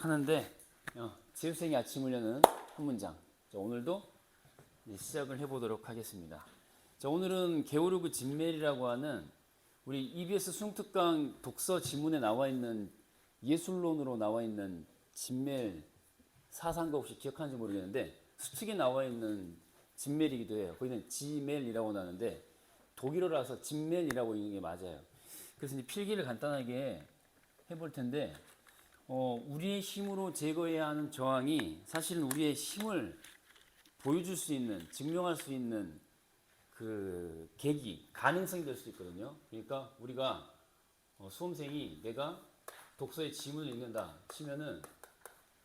하는데 어, 지읒생이 아침을 여는 한 문장. 자, 오늘도 시작을 해보도록 하겠습니다. 자, 오늘은 게오르그 진멜이라고 하는 우리 EBS 숭특강 독서 지문에 나와 있는 예술론으로 나와 있는 진멜 사상가 혹시 기억하는지 모르겠는데 수특에 나와 있는 진멜이기도 해요. 거기는 지멜이라고 나는데 독일어라서 진멜이라고 읽는 게 맞아요. 그래서 이제 필기를 간단하게 해볼 텐데 어, 우리의 힘으로 제거해야 하는 저항이 사실은 우리의 힘을 보여줄 수 있는, 증명할 수 있는 그 계기, 가능성이 될 수 있거든요. 그러니까 우리가 어, 수험생이 내가 독서의 지문을 읽는다 치면은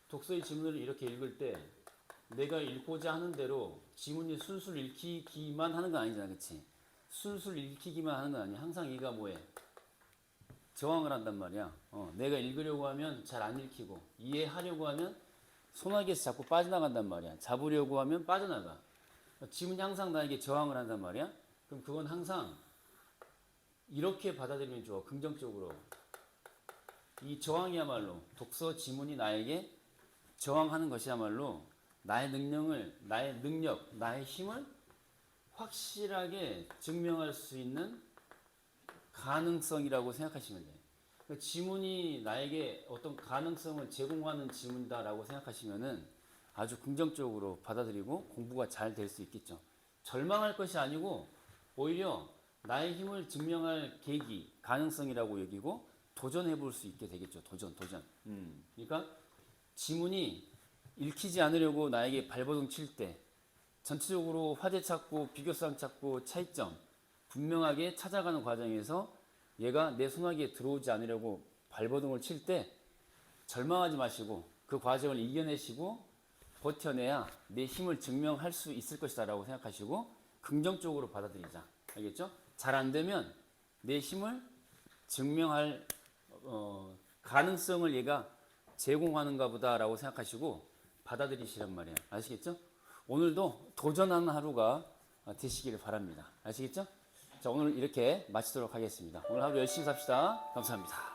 독서의 지문을 이렇게 읽을 때 내가 읽고자 하는 대로 지문이 술술 읽히기만 하는 건 아니잖아, 그치? 술술 읽히기만 하는 건 아니야. 항상 얘가 뭐해? 저항을 한단 말이야. 어, 내가 읽으려고 하면 잘 안 읽히고 이해하려고 하면 소나기에서 자꾸 빠져나간단 말이야. 잡으려고 하면 빠져나가. 어, 지문이 항상 나에게 저항을 한단 말이야. 그럼 그건 항상 이렇게 받아들이면 좋아. 긍정적으로. 이 저항이야말로 독서 지문이 나에게 저항하는 것이야말로 나의 능력을 나의 능력, 나의 힘을 확실하게 증명할 수 있는 가능성이라고 생각하시면 돼요. 그러니까 지문이 나에게 어떤 가능성을 제공하는 지문이다라고 생각하시면은 아주 긍정적으로 받아들이고 공부가 잘 될 수 있겠죠. 절망할 것이 아니고 오히려 나의 힘을 증명할 계기, 가능성이라고 여기고 도전해 볼 수 있게 되겠죠. 도전, 도전. 음. 그러니까 지문이 읽히지 않으려고 나에게 발버둥 칠 때 전체적으로 화제 찾고 비교성 찾고 차이점 분명하게 찾아가는 과정에서 얘가 내 소나기에 들어오지 않으려고 발버둥을 칠 때 절망하지 마시고 그 과정을 이겨내시고 버텨내야 내 힘을 증명할 수 있을 것이다 라고 생각하시고 긍정적으로 받아들이자. 알겠죠? 잘 안 되면 내 힘을 증명할 어, 가능성을 얘가 제공하는가 보다라고 생각하시고 받아들이시란 말이에요. 아시겠죠? 오늘도 도전하는 하루가 되시기를 바랍니다. 아시겠죠? 자, 오늘 이렇게 마치도록 하겠습니다. 오늘 하루 열심히 삽시다. 감사합니다.